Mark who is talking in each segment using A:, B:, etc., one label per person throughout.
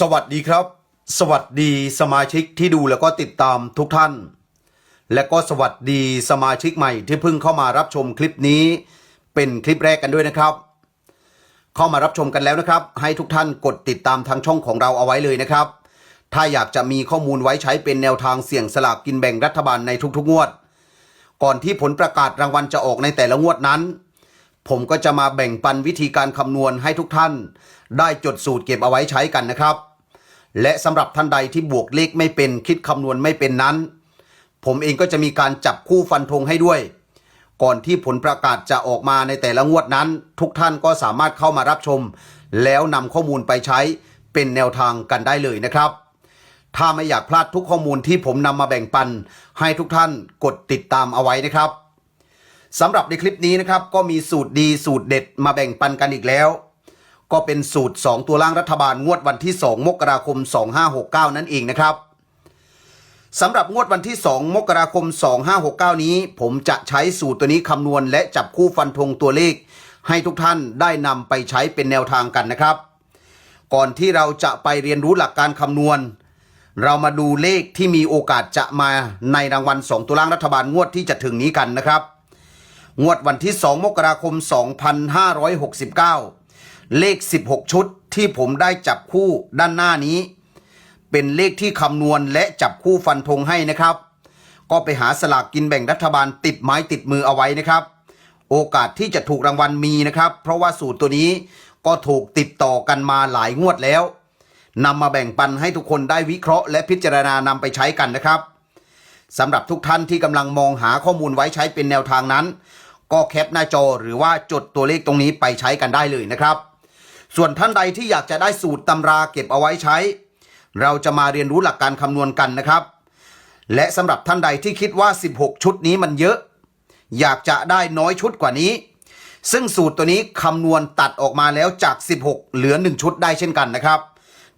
A: สวัสดีครับ สวัสดีสมาชิกที่ดูแล้วก็ติดตามทุกท่าน และก็สวัสดีสมาชิกใหม่ที่เพิ่งเข้ามารับชมคลิปนี้ เป็นคลิปแรกกันด้วยนะครับ เข้ามารับชมกันแล้วนะครับ ให้ทุกท่านกดติดตามทางช่องของเราเอาไว้เลยนะครับ ถ้าอยากจะมีข้อมูลไว้ใช้เป็นแนวทางเสี่ยงสลากกินแบ่งรัฐบาลในทุกๆงวด ก่อนที่ผลประกาศรางวัลจะออกในแต่ละงวดนั้น ผมก็จะมาแบ่งปันวิธีการคำนวณให้ทุกท่าน ได้จดสูตรเก็บเอาไว้ใช้กันนะครับ และสำหรับท่านใดที่บวกเลขไม่เป็นคิดคำนวณไม่เป็นนั้น ผมเองก็จะมีการจับคู่ฟันธงให้ด้วย ก่อนที่ผลประกาศจะออกมาในแต่ละงวดนั้น ทุกท่านก็สามารถเข้ามารับชม แล้วนำข้อมูลไปใช้เป็นแนวทางกันได้เลยนะครับ ถ้าไม่อยากพลาดทุกข้อมูลที่ผมนำมาแบ่งปัน ให้ทุกท่านกดติดตามเอาไว้นะครับสำหรับในคลิปนี้นะครับก็มีสูตรดีสูตรเด็ดมาแบ่งปันกันอีกแล้ว ก็เป็นสูตร 2 ตัวล่างรัฐบาลงวดวันที่ 2 มกราคม 2569 นั่นเองนะครับสำหรับงวดวันที่ 2 มกราคม 2569 นี้ ผมจะใช้สูตรตัวนี้คำนวณและจับคู่ฟันธงตัวเลข ให้ทุกท่านได้นำไปใช้เป็นแนวทางกันนะครับ ก่อนที่เราจะไปเรียนรู้หลักการคำนวณ เรามาดูเลขที่มีโอกาสจะมาในรางวัล 2 ตัวล่างรัฐบาลงวดที่จะถึงนี้กันนะครับ งวดวันที่ 2 มกราคม 2569 เลข 16 ชุดที่ผมได้จับคู่ด้านหน้านี้ เป็นเลขที่คำนวณและจับคู่ฟันธงให้นะครับ ก็ไปหาสลากกินแบ่งรัฐบาลติดไม้ติดมือเอาไว้นะครับ โอกาสที่จะถูกรางวัลมีนะครับ เพราะว่าสูตรตัวนี้ก็ถูกติดต่อกันมาหลายงวดแล้วนำมาแบ่งปันให้ทุกคนได้วิเคราะห์และพิจารณานำไปใช้กันนะครับสำหรับทุกท่านที่กำลังมองหาข้อมูลไว้ใช้เป็นแนวทางนั้น ก็แคปหน้าจอหรือว่าจดตัวเลขตรงนี้ไปใช้กันได้เลยนะครับ ส่วนท่านใดที่อยากจะได้สูตรตำราเก็บเอาไว้ใช้ เราจะมาเรียนรู้หลักการคำนวณกันนะครับ และสำหรับท่านใดที่คิดว่า 16 ชุดนี้มันเยอะ อยากจะได้น้อยชุดกว่านี้ ซึ่งสูตรตัวนี้คำนวณตัดออกมาแล้วจาก 16 เหลือ 1 ชุดได้เช่นกันนะครับ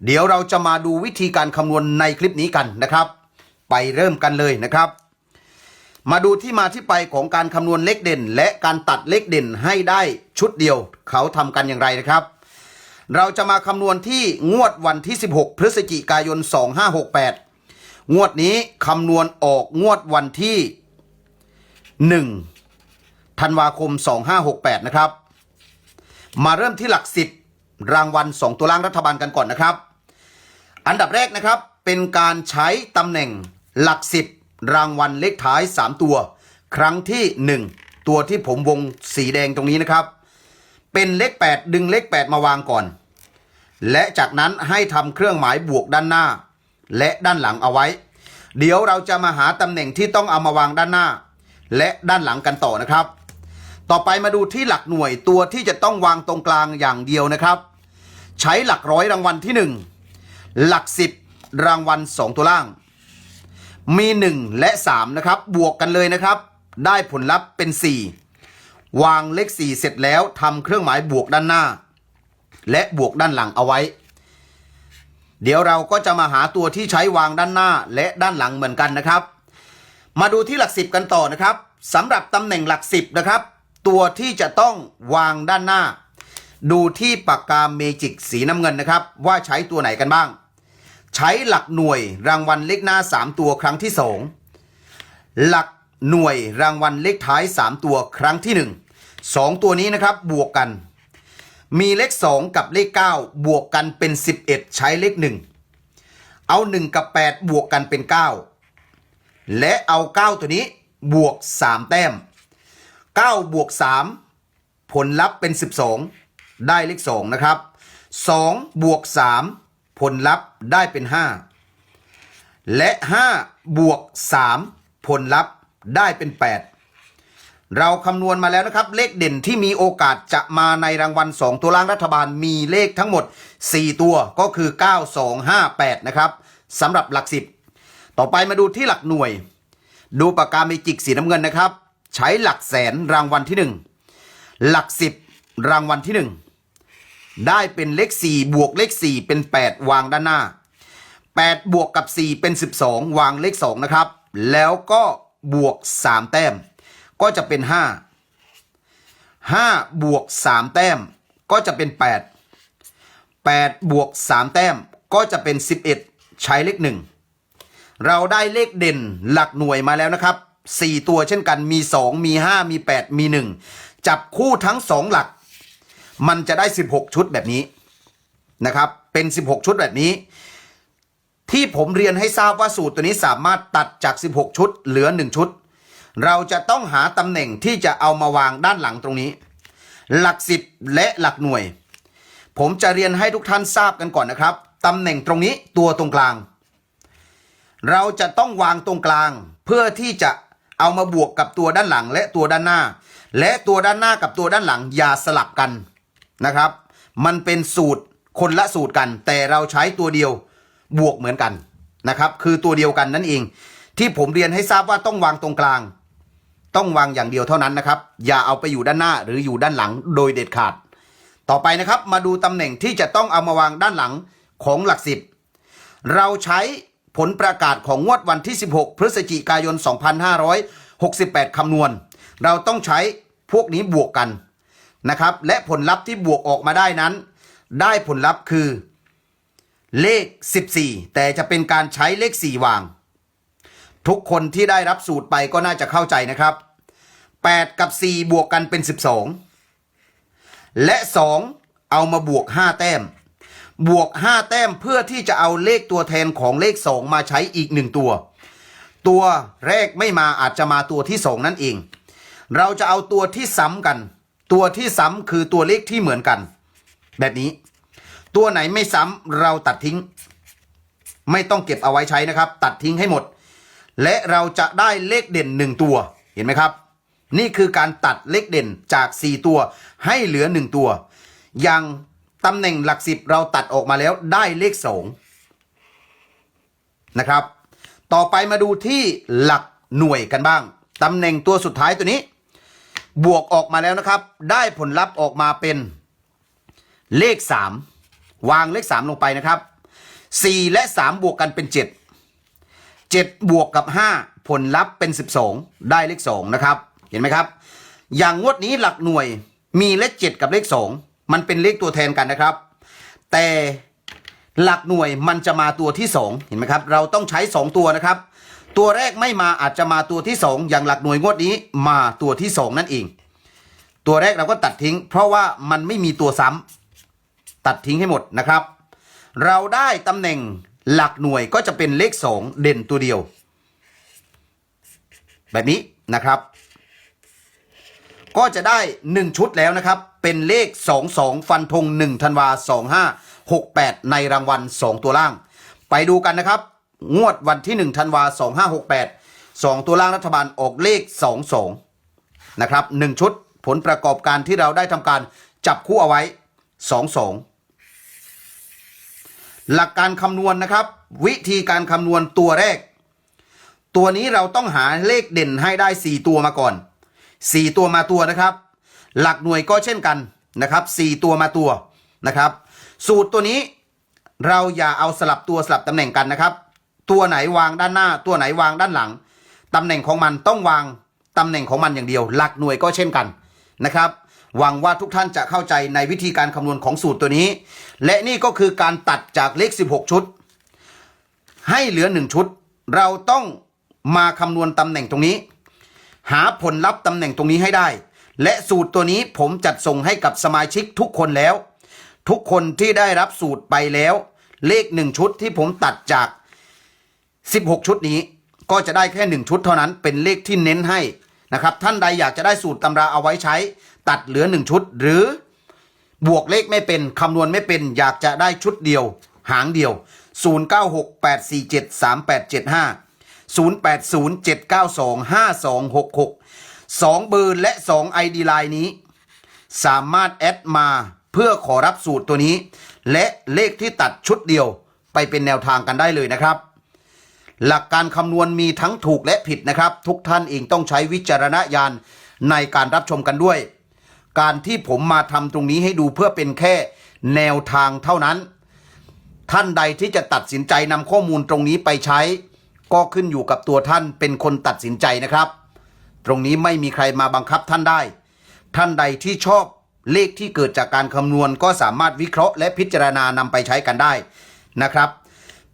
A: เดี๋ยวเราจะมาดูวิธีการคำนวณในคลิปนี้กันนะครับ ไปเริ่มกันเลยนะครับมาดูที่มาที่ไปของการคำนวณเลขเด่น และการตัดเลขเด่นให้ได้ชุดเดียว เขาทำกันอย่างไรนะครับ เราจะมาคำนวณที่งวดวันที่ 16 พฤศจิกายน 2568 งวดนี้คำนวณออกงวดวันที่ 1 ธันวาคม 2568 นะครับ มาเริ่มที่หลัก 10 รางวัล 2 ตัวล่างรัฐบาลกันก่อนนะครับ อันดับแรกนะครับเป็นการใช้ตำแหน่งหลัก 10 รางวัลเลขท้าย 3 ตัว ครั้งที่ 1 ตัวที่ผมวงสีแดงตรงนี้นะครับ เป็นเลข 8 ดึงเลข 8 มาวางก่อน และจากนั้นให้ทำเครื่องหมายบวกด้านหน้า และด้านหลังเอาไว้ เดี๋ยวเราจะมาหาตำแหน่งที่ต้องเอามาวางด้านหน้า และด้านหลังกันต่อนะครับ ต่อไปมาดูที่หลักหน่วยตัวที่จะต้องวางตรงกลางอย่างเดียวนะครับ ใช้หลักร้อยรางวัลที่ 1 หลัก 10 รางวัล 2 ตัวล่าง มี 1 และ 3 นะครับ บวกกันเลยนะครับ ได้ผลลัพธ์เป็น 4 วางเลข 4 เสร็จแล้วทำเครื่องหมายบวกด้านหน้า และบวกด้านหลังเอาไว้ เดี๋ยวเราก็จะมาหาตัวที่ใช้วางด้านหน้าและด้านหลังเหมือนกันนะครับ มาดูที่หลัก10กันต่อนะครับสำหรับตำแหน่งหลัก10นะครับ ตัวที่จะต้องวางด้านหน้า ดูที่ปากกาเมจิกสีน้ำเงินนะครับ ว่าใช้ตัวไหนกันบ้าง ใช้หลักหน่วยรางวัลเลขหน้า 3 ตัวครั้งที่ 2 หลักหน่วยรางวัลเลขท้าย 3 ตัวครั้งที่ 1 2 ตัวนี้นะครับบวกกัน มีเลข 2 กับเลข 9 บวกกันเป็น 11 ใช้เลข 1 เอา 1 กับ 8 บวกกันเป็น 9 และเอา 9 ตัวนี้บวก 3 แต้ม 9 บวก 3 ผลลัพธ์เป็น 12 ได้เลข 2 นะครับ 2 บวก 3 ผลลัพธ์ได้เป็น 5 และ 5 บวก 3 ผลลัพธ์ได้เป็น 8 เราคำนวณมาแล้วนะครับ เลขเด่นที่มีโอกาสจะมาในรางวัล 2 ตัวล่างรัฐบาลมีเลขทั้งหมด 4 ตัวก็คือ 9 2 5 8 นะครับสำหรับหลัก 10 ต่อไปมาดูที่หลักหน่วย ดูปากกาเมจิกสีน้ำเงินนะครับ ใช้หลักแสนรางวัลที่ 1 หลัก 10 รางวัลที่ 1 ได้เป็นเลข 4 บวกเลข 4 เป็น 8 วางด้านหน้า 8 บวกกับ 4 เป็น 12 วางเลข 2 นะครับ แล้วก็บวก 3 แต้ม ก็จะเป็น5 5บวก3แต้ม ก็จะเป็น8 8บวก3แต้มก็จะเป็น11ใช้เลขหนึ่งเราได้เลขเด่นหลักหน่วยมาแล้วนะครับ4ตัวเช่นกันมี2มี5มี8มี1จับคู่ทั้ง2หลัก มันจะได้16ชุดแบบนี้นะครับ เป็น16ชุดแบบนี้ ที่ผมเรียนให้ทราบว่าสูตรตัวนี้สามารถตัดจาก 16 ชุด เหลือ 1 ชุด เราจะต้องหาตำแหน่งที่จะเอามาวางด้านหลังตรงนี้ หลักสิบและหลักหน่วย ผมจะเรียนให้ทุกท่านทราบกันก่อนนะครับตำแหน่งตรงนี้ตัวตรงกลาง เราจะต้องวางตรงกลาง เพื่อที่จะเอามาบวกกับตัวด้านหลังและตัวด้านหน้า และตัวด้านหน้ากับตัวด้านหลังอย่าสลับกันนะครับ มันเป็นสูตรคนละสูตรกัน แต่เราใช้ตัวเดียวบวกเหมือนกันนะครับ คือตัวเดียวกันนั่นเอง ที่ผมเรียนให้ทราบว่าต้องวางตรงกลาง ต้องวางอย่างเดียวเท่านั้นนะครับ อย่าเอาไปอยู่ด้านหน้าหรืออยู่ด้านหลังโดยเด็ดขาด ต่อไปนะครับมาดูตำแหน่งที่จะต้องเอามาวางด้านหลังของหลักสิบเราใช้ผลประกาศของงวดวันที่ 16 พฤศจิกายน 2568 คำนวณ เราต้องใช้พวกนี้บวกกันนะครับ และผลลัพธ์ที่บวกออกมาได้นั้น ได้ผลลัพธ์คือเลข 14 แต่จะเป็นการใช้เลข 4 วาง ทุกคนที่ได้รับสูตรไปก็น่าจะเข้าใจนะครับ 8 กับ 4 บวกกันเป็น 12 และ 2 เอามาบวก 5 แต้ม บวก 5 แต้มเพื่อที่จะเอาเลขตัวแทนของเลข 2 มาใช้อีก 1 ตัว ตัวแรกไม่มาอาจจะมาตัวที่ 2 นั่นเอง เราจะเอาตัวที่ซ้ำกัน ตัวที่ซ้ำคือตัวเลขที่เหมือนกัน แบบนี้ ตัวไหนไม่ซ้ำเราตัดทิ้ง ไม่ต้องเก็บเอาไว้ใช้นะครับ ตัดทิ้งให้หมด และเราจะได้เลขเด่นหนึ่งตัว เห็นไหมครับ นี่คือการตัดเลขเด่นจาก 4 ตัวให้เหลือ 1 ตัว อย่างตำแหน่งหลักสิบเราตัดออกมาแล้วได้เลขสองนะครับ ต่อไปมาดูที่หลักหน่วยกันบ้าง ตำแหน่งตัวสุดท้ายตัวนี้ บวกออกมาแล้วนะครับ ได้ผลลัพธ์ออกมาเป็นเลข 3 วางเลข 3 ลงไปนะครับ 4 และ 3 บวกกันเป็น 7 7 บวกกับ 5 ผลลัพธ์เป็น 12 ได้เลข 2 นะครับ เห็นไหมครับ อย่างงวดนี้หลักหน่วยมีเลข 7 กับเลข 2 มันเป็นเลขตัวแทนกันนะครับ แต่หลักหน่วยมันจะมาตัวที่ 2 เห็นไหมครับ เราต้องใช้ 2 ตัวนะครับ ตัวแรกไม่มาอาจจะมาตัวที่ 2 อย่างหลักหน่วยงวดนี้มาตัวที่ 2 นั่นเอง ตัวแรกเราก็ตัดทิ้ง เพราะว่ามันไม่มีตัวซ้ำตัดทิ้งให้หมดนะครับ เราได้ตำแหน่ง หลักหน่วยก็จะเป็นเลข 2 เด่นตัวเดียว แบบนี้นะครับ ก็จะได้ 1 ชุดแล้วนะครับ เป็นเลข 22 ฟันธง1ธันวา2568 ในรางวัล 2 ตัวล่าง ไปดูกันนะครับ งวดวันที่ 1 ธันวา2568 2 ตัวล่างรัฐบาลออกเลข 22 นะครับ 1 ชุดผลประกอบการที่เราได้ทำการจับคู่เอาไว้ 22 หลักการคำนวณนะครับ วิธีการคำนวณตัวแรก ตัวนี้เราต้องหาเลขเด่นให้ได้ 4 ตัวมาก่อน 4 ตัวมาตัวนะครับ หลักหน่วยก็เช่นกันนะครับ 4 ตัวมาตัวนะครับ สูตรตัวนี้เราอย่าเอาสลับตัวสลับตำแหน่งกันนะครับ ตัวไหนวางด้านหน้า ตัวไหนวางด้านหลังตำแหน่งของมันต้องวางตำแหน่งของมันอย่างเดียว หลักหน่วยก็เช่นกันนะครับ หวังว่าทุกท่านจะเข้าใจในวิธีการคำนวณของสูตรตัวนี้ และนี่ก็คือการตัดจากเลข 16 ชุด ให้เหลือ 1 ชุด เราต้องมาคำนวณตำแหน่งตรงนี้ หาผลลัพธ์ตำแหน่งตรงนี้ให้ได้ และสูตรตัวนี้ผมจัดส่งให้กับสมาชิกทุกคนแล้ว ทุกคนที่ได้รับสูตรไปแล้ว เลข 1 ชุดที่ผมตัดจาก 16 ชุดนี้ ก็จะได้แค่ 1 ชุดเท่านั้นเป็นเลขที่เน้นให้ นะครับท่านใดอยากจะได้สูตรตำราเอาไว้ใช้ ตัดเหลือ 1 ชุด หรือบวกเลขไม่เป็นคำนวณไม่เป็น อยากจะได้ชุดเดียว หางเดียว 0968473875 0807925266 2 เบอร์และ 2 ID ไลน์นี้ สามารถแอดมาเพื่อขอรับสูตรตัวนี้ และเลขที่ตัดชุดเดียวไปเป็นแนวทางกันได้เลยนะครับ หลักการคำนวณมีทั้งถูกและผิดนะครับ ทุกท่านเองต้องใช้วิจารณญาณในการรับชมกันด้วย การที่ผมมาทำตรงนี้ให้ดูเพื่อเป็นแค่แนวทางเท่านั้น ท่านใดที่จะตัดสินใจนำข้อมูลตรงนี้ไปใช้ ก็ขึ้นอยู่กับตัวท่านเป็นคนตัดสินใจนะครับ ตรงนี้ไม่มีใครมาบังคับท่านได้ ท่านใดที่ชอบเลขที่เกิดจากการคำนวณก็สามารถวิเคราะห์และพิจารณานำไปใช้กันได้นะครับ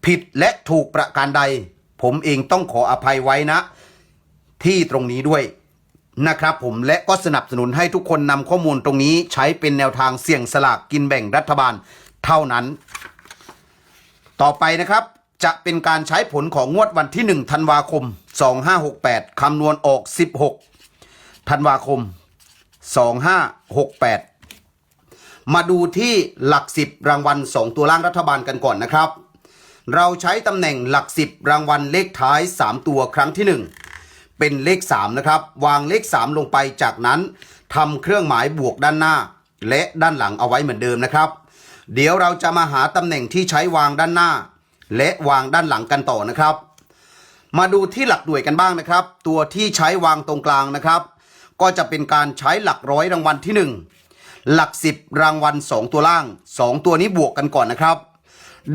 A: ผิดและถูกประการใด ผมเองต้องขออภัยไว้นะ ที่ตรงนี้ด้วยนะครับผมและก็สนับสนุนให้ทุกคนนำข้อมูลตรงนี้ใช้เป็นแนวทางเสี่ยงสลากกินแบ่งรัฐบาลเท่านั้น ต่อไปนะครับจะเป็นการใช้ผลของงวดวันที่ 1 ธันวาคม 2568 คำนวณออก 16 ธันวาคม 2568 มาดูที่หลัก 10 รางวัล 2 ตัวล่างรัฐบาลกันก่อนนะครับ เราใช้ตำแหน่งหลัก 10 รางวัลเลขท้าย 3 ตัวครั้งที่ 1 เป็นเลข 3 นะครับ วางเลข 3 ลงไปจากนั้นทำเครื่องหมายบวกด้านหน้า และด้านหลังเอาไว้เหมือนเดิมนะครับ เดี๋ยวเราจะมาหาตำแหน่งที่ใช้วางด้านหน้า และวางด้านหลังกันต่อนะครับ มาดูที่หลักหน่วยกันบ้างนะครับ ตัวที่ใช้วางตรงกลางนะครับ ก็จะเป็นการใช้หลักร้อยรางวัลที่ 1 หลัก 10 รางวัล 2 ตัวล่าง 2 ตัวนี้บวกกันก่อนนะครับ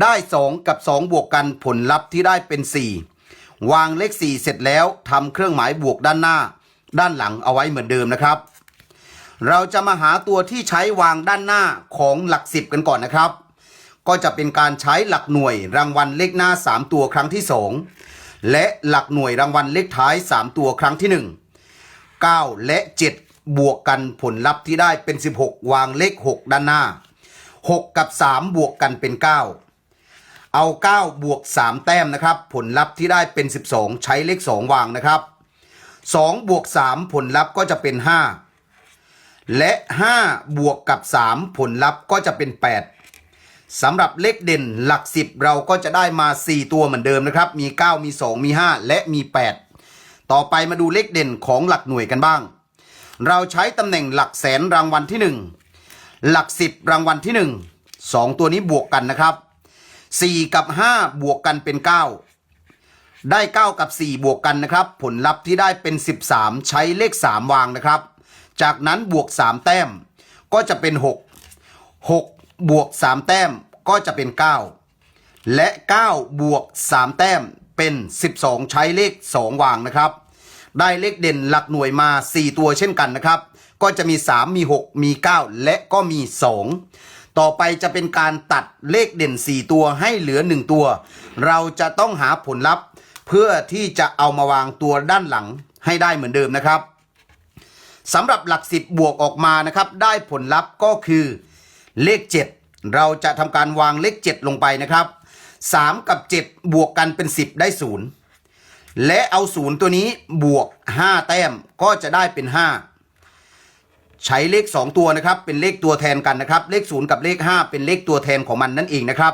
A: ได้ 2 กับ 2 บวกกันผลลัพธ์ที่ได้เป็น 4 วางเลข 4 เสร็จแล้วทำเครื่องหมายบวกด้านหน้า ด้านหลังเอาไว้เหมือนเดิมนะครับ เราจะมาหาตัวที่ใช้วางด้านหน้าของหลัก 10 กันก่อนนะครับ ก็จะเป็นการใช้หลักหน่วยรางวัลเลขหน้า 3 ตัวครั้งที่ 2 และหลักหน่วยรางวัลเลขท้าย 3 ตัวครั้งที่ 1 9 และ 7 บวกกันผลลัพธ์ที่ได้เป็น 16 วางเลข 6 ด้านหน้า 6 กับ 3 บวกกันเป็น 9 เอา 9 บวก 3 แต้มนะครับ ผลลัพธ์ที่ได้เป็น 12 ใช้เลข 2 วางนะครับ 2 บวก 3 ผลลัพธ์ก็จะเป็น 5 และ 5 บวกกับ 3 ผลลัพธ์ก็จะเป็น 8 สำหรับเลขเด่นหลัก 10 เราก็จะได้มา 4 ตัวเหมือนเดิมนะครับ มี 9 มี 2 มี 5 และมี 8 ต่อไปมาดูเลขเด่นของหลักหน่วยกันบ้าง เราใช้ตำแหน่งหลักแสนรางวัลที่ 1 หลัก 10 รางวัลที่ 1 2 ตัวนี้บวกกันนะครับ 4 กับ 5 บวกกันเป็น 9 ได้ 9 กับ 4 บวกกันนะครับ ผลลัพธ์ที่ได้เป็น 13 ใช้เลข 3 วางนะครับ จากนั้นบวก 3 แต้ม ก็จะเป็น 6 6 บวก 3 แต้มก็จะเป็น 9 และ 9 บวก 3 แต้มเป็น 12 ใช้เลข 2 วางนะครับ ได้เลขเด่นหลักหน่วยมา 4 ตัวเช่นกันนะครับ ก็จะมี 3 มี 6 มี 9 และก็มี 2 ต่อไปจะเป็นการตัดเลขเด่น 4 ตัวให้เหลือ 1 ตัว เราจะต้องหาผลลัพธ์ เพื่อที่จะเอามาวางตัวด้านหลังให้ได้เหมือนเดิมนะครับสำหรับหลัก 10 บวกออกมานะครับได้ผลลัพธ์ก็คือเลข 7 เราจะทำการวางเลข 7 ลงไปนะครับ 3 กับ 7 บวกกันเป็น 10 ได้ 0 และเอา 0 ตัวนี้บวก 5 แต้มก็จะได้เป็น 5 ใช้เลข 2 ตัวนะครับ เป็นเลขตัวแทนกันนะครับ เลข 0 กับเลข 5 เป็นเลขตัวแทนของมันนั่นเองนะครับ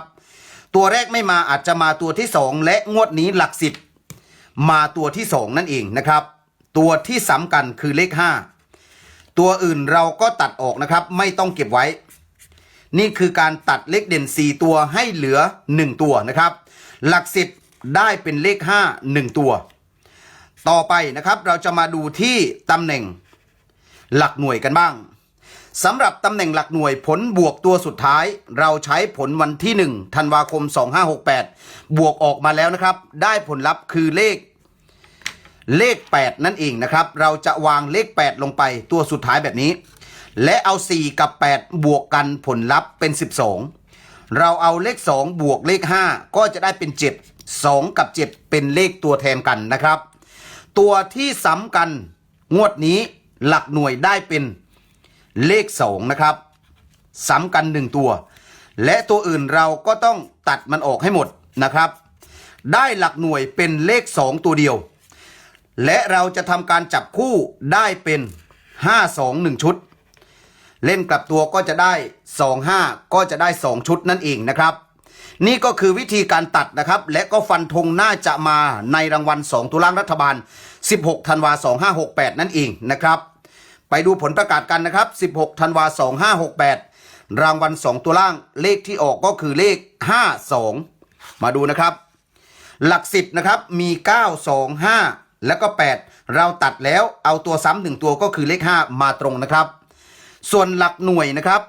A: ตัวแรกไม่มาอาจจะมาตัวที่ 2 และงวดนี้หลัก10มาตัวที่ 2 นั่นเองนะครับ ตัวที่ซ้ำกันคือเลข 5 ตัวอื่นเราก็ตัดออกนะครับ ไม่ต้องเก็บไว้ นี่คือการตัดเลขเด่น 4 ตัวให้เหลือ 1 ตัวนะครับ หลัก10ได้เป็นเลข 5 1 ตัว ต่อไปนะครับเราจะมาดูที่ตำแหน่ง หลักหน่วยกันบ้างสำหรับตำแหน่งหลักหน่วยผลบวกตัวสุดท้าย เราใช้ผลวันที่1ธันวาคม 2568 บวกออกมาแล้วนะครับ ได้ผลลัพธ์คือเลข เลข 8 นั่นเองนะครับ เราจะวางเลข 8 ลงไปตัวสุดท้ายแบบนี้ และเอา 4 กับ 8 บวกกันผลลัพธ์เป็น 12 เราเอาเลข 2 บวกเลข 5 ก็จะได้เป็น 7 2 กับ 7 เป็นเลขตัวแทนกันนะครับ ตัวที่ซ้ำกันงวดนี้ หลักหน่วยได้เป็นเลข 2 นะครับซ้ำกัน 1 ตัว และตัวอื่นเราก็ต้องตัดมันออกให้หมดนะครับ ได้หลักหน่วยเป็นเลข 2 ตัวเดียว และเราจะทำการจับคู่ได้เป็น 5 2 1 ชุด เล่นกลับตัวก็จะได้ 2 5 ก็จะได้ 2 ชุดนั่นเองนะครับ นี่ก็คือวิธีการตัดนะครับ และก็ฟันธงน่าจะมาในรางวัล 2 ตุลางรัฐบาล 16 ธันวา 2568 นั่นเองนะครับ ไปดูผลประกาศกันนะครับ 16 ธันวา 2568 รางวัล 2ตัวล่างเลขที่ออกก็คือเลข 52 มาดูนะครับ หลัก 10 นะครับ มี 9 2 5 แล้วก็ 8 เราตัดแล้วเอาตัวซ้ำหนึ่งตัวก็คือเลข 5 มาตรงนะครับ ส่วนหลักหน่วยนะครับ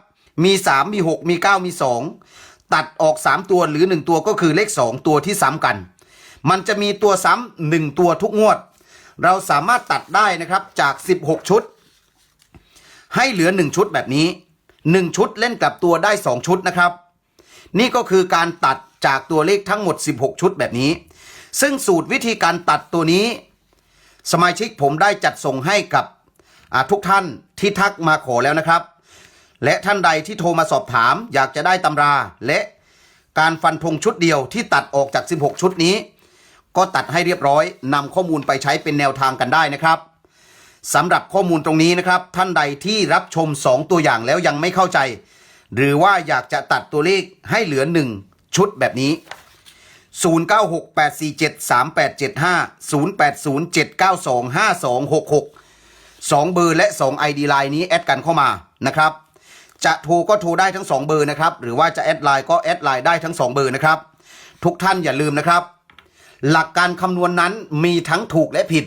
A: มี 3 มี 6 มี 9 มี 2 ตัดออก 3 ตัวหรือ 1 ตัวก็คือเลข 2 ตัวที่ซ้ำกัน มันจะมีตัวซ้ำหนึ่1ตัวทุกงวด เราสามารถตัดได้นะครับจาก 16 ชุด ให้เหลือ 1 ชุดแบบนี้ 1 ชุดเล่นกลับตัวได้ 2 ชุดนะครับ นี่ก็คือการตัดจากตัวเลขทั้งหมด 16 ชุดแบบนี้ ซึ่งสูตรวิธีการตัดตัวนี้ สมาชิกผมได้จัดส่งให้กับทุกท่านที่ทักมาขอแล้วนะครับ และท่านใดที่โทรมาสอบถาม อยากจะได้ตำรา และการฟันธงชุดเดียวที่ตัดออกจาก 16 ชุดนี้ ก็ตัดให้เรียบร้อยนำข้อมูลไปใช้เป็นแนวทางกันได้นะครับสำหรับข้อมูลตรงนี้นะครับ ท่านใดที่รับชม 2 ตัวอย่างแล้วยังไม่เข้าใจ หรือว่าอยากจะตัดตัวเลขให้เหลือ 1 ชุดแบบนี้ 0968473875 0807925266 2 เบอร์และ 2 ID ไลน์นี้แอดกันเข้ามานะครับ จะโทรก็โทรได้ทั้ง 2 เบอร์นะครับ หรือว่าจะแอดไลน์ก็แอดไลน์ได้ทั้ง 2 เบอร์นะครับ ทุกท่านอย่าลืมนะครับ หลักการคำนวณนนั้นมีทั้งถูกและผิด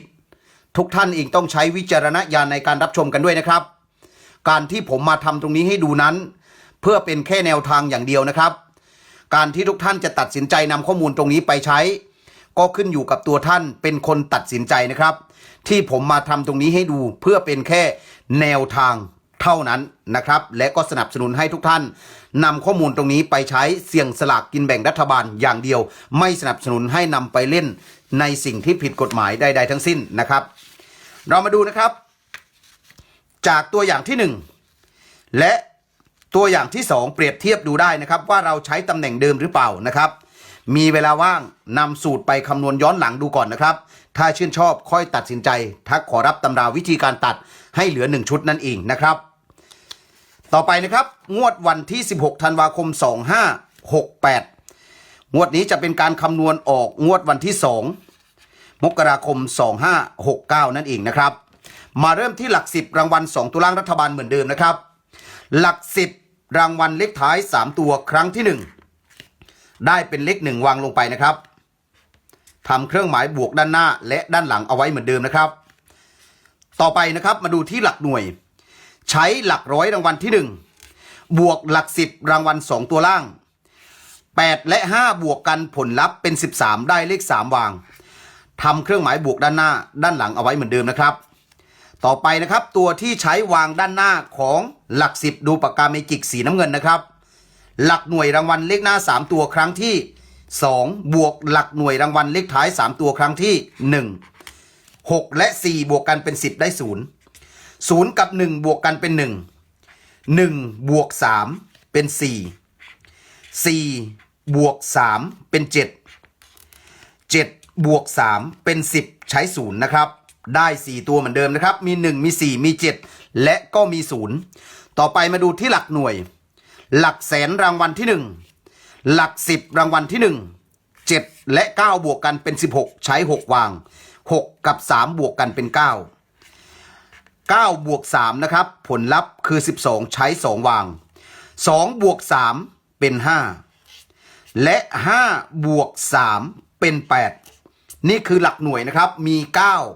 A: ทุกท่านเองต้องใช้วิจารณญาณในการรับชมกันด้วยนะครับ การที่ผมมาทำตรงนี้ให้ดูนั้น เพื่อเป็นแค่แนวทางอย่างเดียวนะครับ การที่ทุกท่านจะตัดสินใจนำข้อมูลตรงนี้ไปใช้ ก็ขึ้นอยู่กับตัวท่านเป็นคนตัดสินใจนะครับ ที่ผมมาทำตรงนี้ให้ดูเพื่อเป็นแค่แนวทาง เท่านั้นนะครับ และก็สนับสนุนให้ทุกท่านนำข้อมูลตรงนี้ไปใช้เสี่ยงสลากกินแบ่งรัฐบาลอย่างเดียว ไม่สนับสนุนให้นำไปเล่นในสิ่งที่ผิดกฎหมายใด ๆ ทั้งสิ้นนะครับ เรามาดูนะครับ จากตัวอย่างที่หนึ่งและตัวอย่างที่ 2 เปรียบเทียบดูได้นะครับ ว่าเราใช้ตำแหน่งเดิมหรือเปล่านะครับ มีเวลาว่างนำสูตรไปคำนวณย้อนหลังดูก่อนนะครับ ถ้าชื่นชอบค่อยตัดสินใจ ทักขอรับตำราวิธีการตัดให้เหลือ 1 ชุดนั่นเองนะครับ ต่อไปนะครับ งวดวันที่ 16 ธันวาคม 2568 งวดนี้จะเป็นการคำนวณออกงวดวันที่ 2 มกราคม 2569 นั่นเองนะครับ มาเริ่มที่หลัก 10 รางวัล 2ตัวล่างรัฐบาลเหมือนเดิมนะครับ หลัก 10 รางวัลเลขท้าย 3 ตัวครั้งที่ 1 ได้เป็นเลข 1 วางลงไปนะครับทำเครื่องหมายบวกด้านหน้าและด้านหลังเอาไว้เหมือนเดิมนะครับ ต่อไปนะครับมาดูที่หลักหน่วย ใช้หลักร้อยรางวัลที่ 1 บวกหลัก 10 รางวัล 2 ตัวล่าง 8 และ 5 บวกกันผลลัพธ์เป็น 13 ได้เลข 3 วางทำเครื่องหมายบวกด้านหน้าด้านหลังเอาไว้เหมือนเดิมนะครับ ต่อไปนะครับตัวที่ใช้วางด้านหน้าของหลัก 10 ดูปากกาเมจิกสีน้ำเงินนะครับ หลักหน่วยรางวัลเลขหน้า 3 ตัวครั้งที่ 2 บวกหลักหน่วยรางวัลเลขท้าย 3 ตัวครั้งที่ 1 6 และ 4 บวกกันเป็น 10 ได้ 0 0กับ1บวกกันเป็น1 1บวก3เป็น4 4บวก3เป็น7 7บวก3เป็น10ใช้0นะครับ ได้4ตัวเหมือนเดิมนะครับ มี1มี4มี7และก็มี0ต่อไปมาดูที่หลักหน่วย หลักแสนรางวัลที่1หลัก10รางวัลที่1 7และ9บวกกันเป็น16ใช้6วาง6กับ3บวกกันเป็น9 9บวก3นะครับผลลัพธ์คือ 12 ใช้ 2 วาง 2 บวก 3 เป็น 5 และ 5 บวก 3 เป็น 8 นี่คือหลักหน่วยนะครับ มี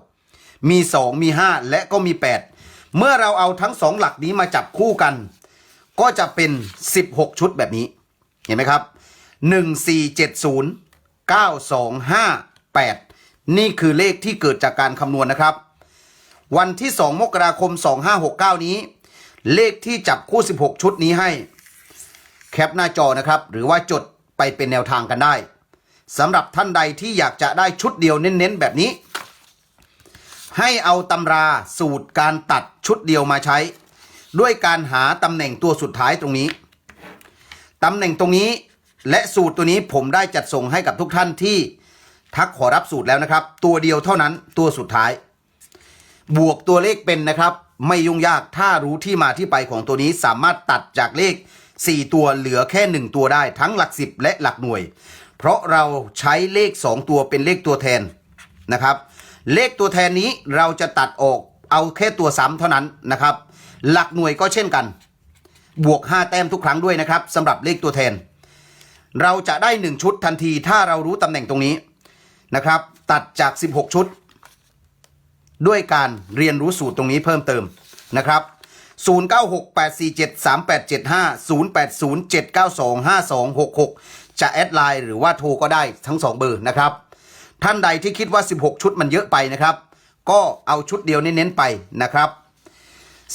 A: 9 มี 2 มี 5 และก็มี 8 เมื่อเราเอาทั้ง 2 หลักนี้มาจับคู่กัน ก็จะเป็น 16 ชุดแบบนี้ เห็นไหมครับ 1 4 7 0 9 2 5 8 นี่คือเลขที่เกิดจากการคำนวณนะครับ วันที่ 2 มกราคม 2569 นี้ เลขที่จับคู่ 16 ชุดนี้ให้ แคปหน้าจอนะครับ หรือว่าจดไปเป็นแนวทางกันได้สำหรับท่านใดที่อยากจะได้ชุดเดียวเน้นๆ แบบนี้ ให้เอาตำราสูตรการตัดชุดเดียวมาใช้ ด้วยการหาตำแหน่งตัวสุดท้ายตรงนี้ตำแหน่งตรงนี้และสูตรตัวนี้ผมได้จัดส่งให้กับทุกท่านที่ทักขอรับสูตรแล้วนะครับ ตัวเดียวเท่านั้นตัวสุดท้าย บวกตัวเลขเป็นนะครับ ไม่ยุ่งยากถ้ารู้ที่มาที่ไปของตัวนี้สามารถตัดจากเลข 4 ตัวเหลือแค่ 1 ตัวได้ทั้งหลัก 10 และหลักหน่วย เพราะเราใช้เลข 2 ตัวเป็นเลขตัวแทนนะครับ เลขตัวแทนนี้เราจะตัดออกเอาแค่ตัวซ้ำเท่านั้นนะครับ หลักหน่วยก็เช่นกัน บวก 5 แต้มทุกครั้งด้วยนะครับสำหรับเลขตัวแทน เราจะได้ 1 ชุดทันทีถ้าเรารู้ตำแหน่งตรงนี้นะครับ ตัดจาก 16 ชุด ด้วยการเรียนรู้สูตรตรงนี้เพิ่มเติมนะครับ0968473875 0807925266 จะแอดไลน์หรือว่าโทรก็ได้ทั้ง 2 เบอร์นะครับ ท่านใดที่คิดว่า 16 ชุดมันเยอะไปนะครับ ก็เอาชุดเดียวเน้นๆไปนะครับ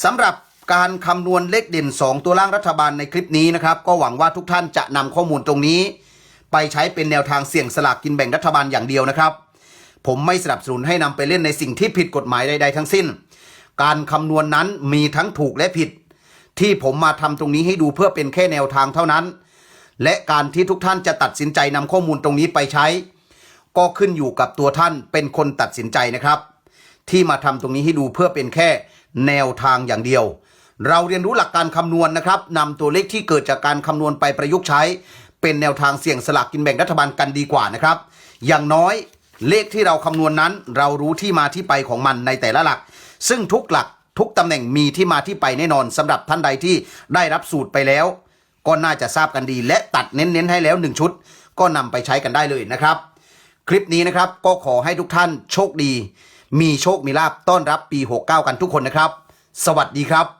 A: สำหรับการคำนวณเลขเด่น 2 ตัวล่างรัฐบาลในคลิปนี้นะครับ ก็หวังว่าทุกท่านจะนำข้อมูลตรงนี้ ไปใช้เป็นแนวทางเสี่ยงสลากกินแบ่งรัฐบาลอย่างเดียวนะครับ ผมไม่สนับสนุนให้นำไปเล่นในสิ่งที่ผิดกฎหมายใด ๆ ทั้งสิ้น การคำนวณนนั้นมีทั้งถูกและผิด ที่ผมมาทำตรงนี้ให้ดูเพื่อเป็นแค่แนวทางเท่านั้น และการที่ทุกท่านจะตัดสินใจนำข้อมูลตรงนี้ไปใช้ ก็ขึ้นอยู่กับตัวท่านเป็นคนตัดสินใจนะครับ ที่มาทำตรงนี้ให้ดูเพื่อเป็นแค่แนวทางอย่างเดียว เราเรียนรู้หลักการคำนวณนะครับนำตัวเลขที่เกิดจากการคำนวณไปประยุกต์ใช้ เป็นแนวทางเสี่ยงสลากกินแบ่งรัฐบาลกันดีกว่านะครับ อย่างน้อย เลขที่เราคำนวณนั้นเรารู้ที่มาที่ไปของมันในแต่ละหลัก ซึ่งทุกหลักทุกตำแหน่งมีที่มาที่ไปแน่นอนสำหรับท่านใดที่ได้รับสูตรไปแล้ว ก็น่าจะทราบกันดี และตัดเน้นๆให้แล้วหนึ่งชุด ก็นำไปใช้กันได้เลยนะครับ คลิปนี้นะครับก็ขอให้ทุกท่านโชคดี มีโชคมีลาบต้อนรับปี 69 กันทุกคนนะครับ สวัสดีครับ